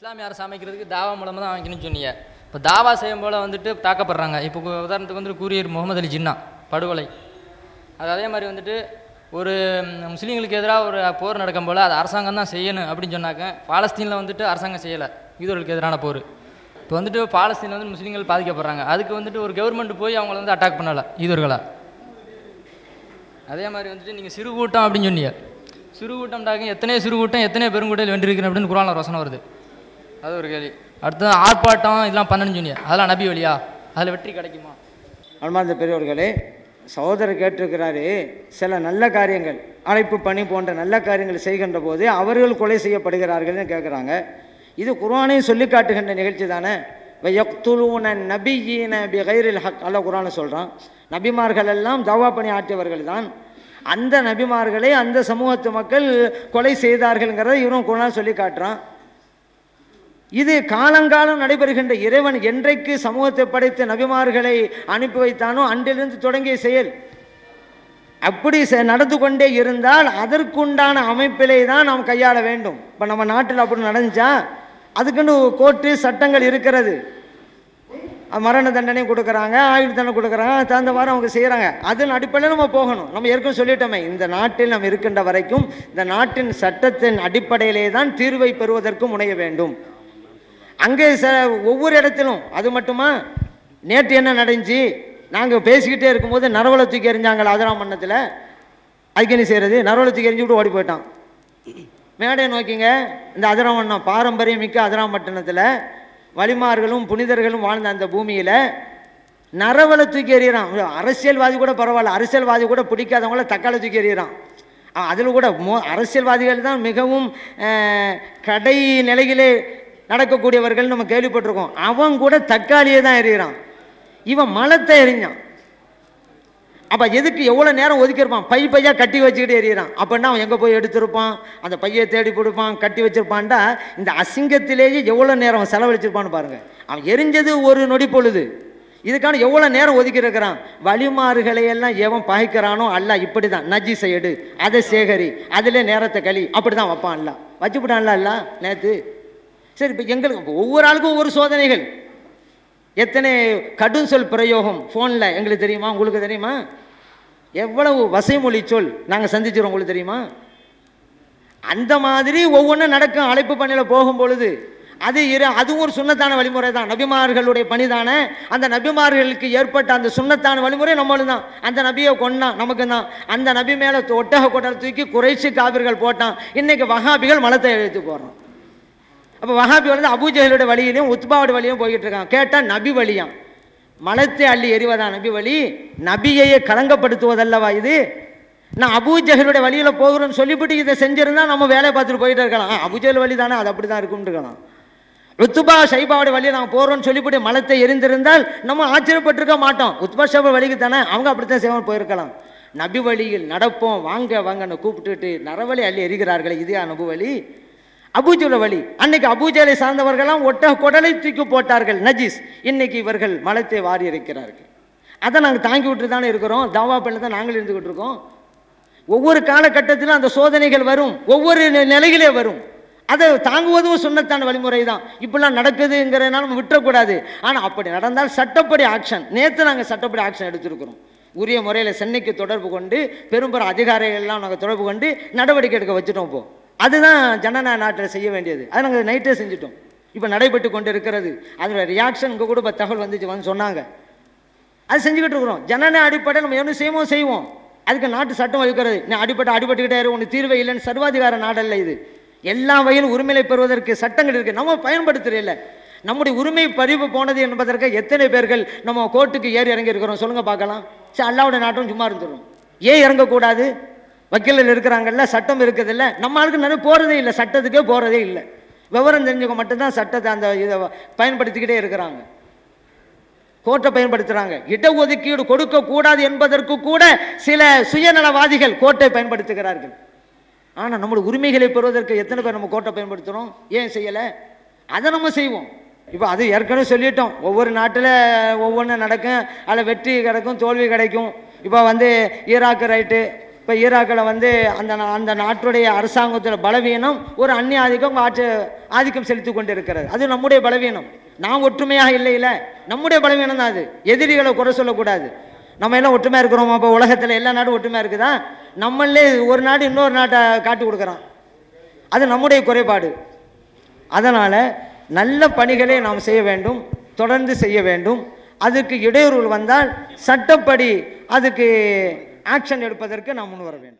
இஸ்லாமிய அரசு அமைக்கிறதுக்கு தாவா மூலமாக தான் அமைக்கணும்னு சொன்னீங்க. இப்போ தாவா செய்யும் போல் வந்துட்டு தாக்கப்படுறாங்க. இப்போ உதாரணத்துக்கு வந்துட்டு கூரியர் முகமது அலி ஜின்னா படுகொலை. அது அதே மாதிரி வந்துட்டு ஒரு முஸ்லீம்களுக்கு எதிராக ஒரு போர் நடக்கும் போல் அது அரசாங்கம் தான் செய்யணும் அப்படின்னு சொன்னாக்க பாலஸ்தீனில் வந்துட்டு அரசாங்கம் செய்யலை. யூதர்களுக்கு எதிரான போர். இப்போ வந்துட்டு பாலஸ்தீனில் வந்து முஸ்லீம்கள் பாதிக்கப்படுறாங்க. அதுக்கு வந்துட்டு ஒரு கவர்மெண்ட் போய் அவங்கள வந்து அட்டாக் பண்ணலை. யூதர்களா அதே மாதிரி வந்துட்டு நீங்கள் சிறு கூட்டம் அப்படின்னு சொன்னீங்க. சிறு கூட்டம்டாக்க எத்தனை சிறு கூட்டம் எத்தனை பெருங்கூட்டம் வென்றிருக்கிறேன் அப்படின்னு குரானில் ஒரு வருது. அது ஒரு கேள்வி. அடுத்தது ஆர்ப்பாட்டம் இதெல்லாம் பண்ணணும்னு சொன்னீங்க அதெல்லாம் நபி வழியா? அதில் வெற்றி கிடைக்குமா? அன்பார்ந்த பெரியவர்களே சகோதரர் கேட்டிருக்கிறாரு சில நல்ல காரியங்கள் அழைப்பு பணி போன்ற நல்ல காரியங்கள் செய்கின்ற போது அவர்கள் கொலை செய்யப்படுகிறார்கள்னு கேட்குறாங்க இது குரானையும் சொல்லி காட்டுகின்ற நிகழ்ச்சி தானே. வயக்துலூன நபியீன பிகைரில் ஹக். அல்ல குரானை சொல்கிறான் நபிமார்கள் எல்லாம் தவா பணி ஆற்றியவர்கள் தான். அந்த நபிமார்களை அந்த சமூகத்து மக்கள் கொலை செய்தார்கள்ங்கிறத இவரும் குரான் சொல்லி காட்டுறான். இது காலங்காலம் நடைபெறுகின்ற இறைவன் என்றைக்கு சமூகத்தை படைத்த நபிமார்களை அனுப்பி வைத்தானோ அன்றிலிருந்து தொடங்கிய செயல். அப்படி செ- நடந்து கொண்டே இருந்தால் அதற்குண்டான அமைப்பிலே தான் நாம் கையாள வேண்டும். இப்போ நம்ம நாட்டில் அப்படி நடந்துச்சா? அதுக்குன்னு கோர்ட்டு சட்டங்கள் இருக்கிறது. மரண தண்டனை கொடுக்குறாங்க ஆயுள் தண்டனை கொடுக்குறாங்க தகுந்த வாரம் அவங்க செய்கிறாங்க அதன் அடிப்படையில் நம்ம போகணும். நம்ம ஏற்கனவே சொல்லிட்டோமே இந்த நாட்டில் நம்ம இருக்கின்ற வரைக்கும் இந்த நாட்டின் சட்டத்தின் அடிப்படையிலே தான் தீர்வை பெறுவதற்கு முனைய வேண்டும். அங்கே ச ஒவ்வொரு இடத்திலும் அது மட்டுமா? நேற்று என்ன நடந்துச்சு? நாங்கள் பேசிக்கிட்டே இருக்கும்போது நரவலை தூக்கி எறிஞ்சாங்களா அதிராமண்ணத்தில் அதுக்கு என்ன செய்கிறது நரவலை தூக்கி எறிஞ்சு விட்டு ஓடி போயிட்டான். மேடையை நோக்கிங்க. இந்த அதிராமண்ணம் பாரம்பரியம் மிக்க அதிராமட்டணத்தில் வலிமார்களும் புனிதர்களும் வாழ்ந்த அந்த பூமியில் நரவலை தூக்கி எறிகிறான். அரசியல்வாதி கூட பரவாயில்ல அரசியல்வாதி கூட பிடிக்காதவங்கள தக்காளி தூக்கி எறிகிறான். அதில் கூட மோ அரசியல்வாதிகள் தான் மிகவும் கடை நிலையிலே நடக்கக்கூடியவர்கள் நம்ம கேள்விப்பட்டிருக்கோம். அவன் கூட தக்காளியை தான் எறிகிறான். இவன் மலத்தை எறிஞ்சான். அப்போ எதுக்கு எவ்வளோ நேரம் ஒதுக்கியிருப்பான் பை பையாக கட்டி வச்சுக்கிட்டு எறிகிறான். அப்படின்னா அவன் எங்கே போய் எடுத்திருப்பான்? அந்த பையை தேடி கொடுப்பான் கட்டி வச்சிருப்பான்டா. இந்த அசிங்கத்திலேயே எவ்வளோ நேரம் அவன் செலவழிச்சிருப்பான்னு பாருங்கள் அவன் எரிஞ்சது ஒரு நொடி பொழுது. இதுக்கான எவ்வளோ நேரம் ஒதுக்கி இருக்கிறான்? வழிமாறுகளை எல்லாம் எவன் பகைக்கிறானோ அல்ல இப்படி தான் நஜி செய்யடு அதை சேகரி அதில் நேரத்தை களி அப்படி தான் வைப்பான்ல வச்சுவிட்டான்ல அல்ல நேற்று சரி இப்போ எங்களுக்கு ஒவ்வொரு ஆளுக்கும் ஒவ்வொரு சோதனைகள். எத்தனை கடும் சொல் பிரயோகம் ஃபோனில் எங்களுக்கு தெரியுமா? உங்களுக்கு தெரியுமா? எவ்வளவு வசைமொழி சொல் நாங்கள் சந்திச்சிடுவோம் உங்களுக்கு தெரியுமா? அந்த மாதிரி ஒவ்வொன்றும் நடக்கும். அழைப்பு பணியில் போகும் பொழுது அது இரு அதுவும் ஒரு சுண்ணத்தான வழிமுறை தான். நபிமார்களுடைய பணி தானே? அந்த நபிமார்களுக்கு ஏற்பட்ட அந்த சுண்ணத்தான வழிமுறை நம்மளும் தான். அந்த நபியை கொண்டான் நமக்கு தான். அந்த நபி மேலே ஒட்டக கொட்டல் தூக்கி குறைச்சி காவிர்கள் போட்டான். இன்றைக்கி வகாபிகள் மலத்தை எழுத்து போடுறோம் அப்போ வஹாபி வந்து அபூஜஹலுடைய வழியிலையும் உத்பாவோட வழியும் போய்கிட்டு இருக்கான் கேட்டால் நபி வழியாம் மலத்தை அள்ளி எறிவதா நபி வழி? நபியையே களங்கப்படுத்துவதல்லவா இது? நான் அபூஜஹலுடைய வழியில் போகிறோன்னு சொல்லிவிட்டு இதை செஞ்சிருந்தா நம்ம வேலையை பார்த்துட்டு போயிட்டு இருக்கலாம். ஆ, வழி தானே அது அப்படி தான் இருக்கும்னு இருக்கலாம். உத்துபா சைபாவோட வழியை நாங்கள் போகிறோம்னு சொல்லிவிட்டு மலத்தை எரிந்திருந்தால் நம்ம ஆச்சரியப்பட்டிருக்க மாட்டோம். உத்பா ஷைபா வழிக்கு தானே அவங்க அப்படித்தான் செய்வான் போயிருக்கலாம். நபி வழியில் நடப்போம் வாங்க வாங்கன்னு கூப்பிட்டுட்டு நரவழி அள்ளி எரிகிறார்களே இதே நபு வழி? அபூஜல வழி அன்னைக்கு அபூஜலை சார்ந்தவர்கள்லாம் ஒட்ட குடலை தூக்கி போட்டார்கள் நஜீஸ். இன்னைக்கு இவர்கள் மலத்தை வாரி இருக்கிறார்கள். அதை நாங்கள் தாங்கி விட்டு தானே இருக்கிறோம். தாவா பண்ண தான் நாங்கள் இருந்துக்கிட்டு இருக்கோம். ஒவ்வொரு காலகட்டத்திலும் அந்த சோதனைகள் வரும். ஒவ்வொரு நிலையிலே வரும். அதை தாங்குவதும் சுண்ணத்தான வழிமுறை தான் இப்படிலாம் நடக்குதுங்கிறதுனால நம்ம விட்டுறக்கூடாது. ஆனால் அப்படி நடந்தால் சட்டப்படி ஆக்ஷன். நேற்று நாங்கள் சட்டப்படி ஆக்ஷன் எடுத்திருக்கிறோம். உரிய முறையில் சென்னைக்கு தொடர்பு கொண்டு பெரும்பெரும் அதிகாரிகள்லாம் நாங்கள் தொடர்பு கொண்டு நடவடிக்கை எடுக்க வச்சுட்டோம் இப்போது அதுதான் ஜனநாயக நாட்டில் செய்ய வேண்டியது. அதை நாங்கள் நைட்டே செஞ்சுட்டோம். இப்போ நடைபெற்று கொண்டு இருக்கிறது அதோட ரியாக்ஷன் இங்கே கூட இப்போ தகவல் வந்துச்சு வந்து சொன்னாங்க. அது செஞ்சுக்கிட்டு இருக்கிறோம். ஜனநாயக அடிப்படையில் நம்ம என்ன செய்வோம் செய்வோம். அதுக்கு நாட்டு சட்டம் இருக்கிறது நான் அடிப்பட்டு அடிபட்டுக்கிட்டே ஒன்று தீர்வே இல்லைன்னு சர்வாதிகார நாடல்ல இது. எல்லா வகையிலும் உரிமையை பெறுவதற்கு சட்டங்கள் இருக்குது நம்ம பயன்படுத்துறதில்ல நம்முடைய உரிமை பறிவு போனது என்பதற்கு எத்தனை பேர்கள் நம்ம கோர்ட்டுக்கு ஏறி இறங்கி இருக்கிறோம் சொல்லுங்கள் பார்க்கலாம். சரி அல்லாவோட நாட்டும் சும்மா இருந்துடும் ஏன் இறங்கக்கூடாது? வக்கீலில் இருக்கிறாங்கல்ல சட்டம் இருக்குதுல்ல நம்ம ஆளுக்கு நிறைய போகிறதே இல்லை சட்டத்துக்கே போகிறதே இல்லை. விவரம் தெரிஞ்சவங்க மட்டும்தான் சட்டத்தை அந்த இதை பயன்படுத்திக்கிட்டே இருக்கிறாங்க. கோர்ட்டை பயன்படுத்துகிறாங்க இடஒதுக்கீடு கொடுக்கக்கூடாது என்பதற்கு கூட சில சுயநலவாதிகள் கோர்ட்டை பயன்படுத்துகிறார்கள். ஆனால் நம்மளுடைய உரிமைகளை பெறுவதற்கு எத்தனை பேர் நம்ம கோர்ட்டை பயன்படுத்துகிறோம் ஏன் செய்யலை? அதை நம்ம செய்வோம். இப்போ அது ஏற்கனவே சொல்லிட்டோம். ஒவ்வொரு நாட்டில் ஒவ்வொன்று நடக்கும். அதில் வெற்றி கிடைக்கும் தோல்வி கிடைக்கும். இப்போ வந்து ஈராக்கு ரைட்டு இப்போ ஈராக்கில் வந்து அந்த நா- அந்த நாட்டுடைய அரசாங்கத்தில் பலவீனம் ஒரு அந்நிய ஆதிக்கம் ஆற்று ஆதிக்கம் செலுத்தி கொண்டு இருக்கிறது அது நம்முடைய பலவீனம். நாம் ஒற்றுமையாக இல்லை இல்லை நம்முடைய பலவீனம் தான் அது. எதிரிகளை குறை சொல்லக்கூடாது. நம்ம எல்லாம் ஒற்றுமையாக இருக்கிறோமா? இப்போ உலகத்தில் எல்லா நாடும் ஒற்றுமையாக இருக்குதா? நம்மளே ஒரு நாடு இன்னொரு நாட்டை காட்டி கொடுக்குறான். அது நம்முடைய குறைபாடு. அதனால் நல்ல பணிகளை நாம் செய்ய வேண்டும். தொடர்ந்து செய்ய வேண்டும். அதுக்கு இடையூறு வந்தால் சட்டப்படி அதுக்கு ஆக்ஷன் எடுப்பதற்கு நாம் முன் வர வேண்டும்.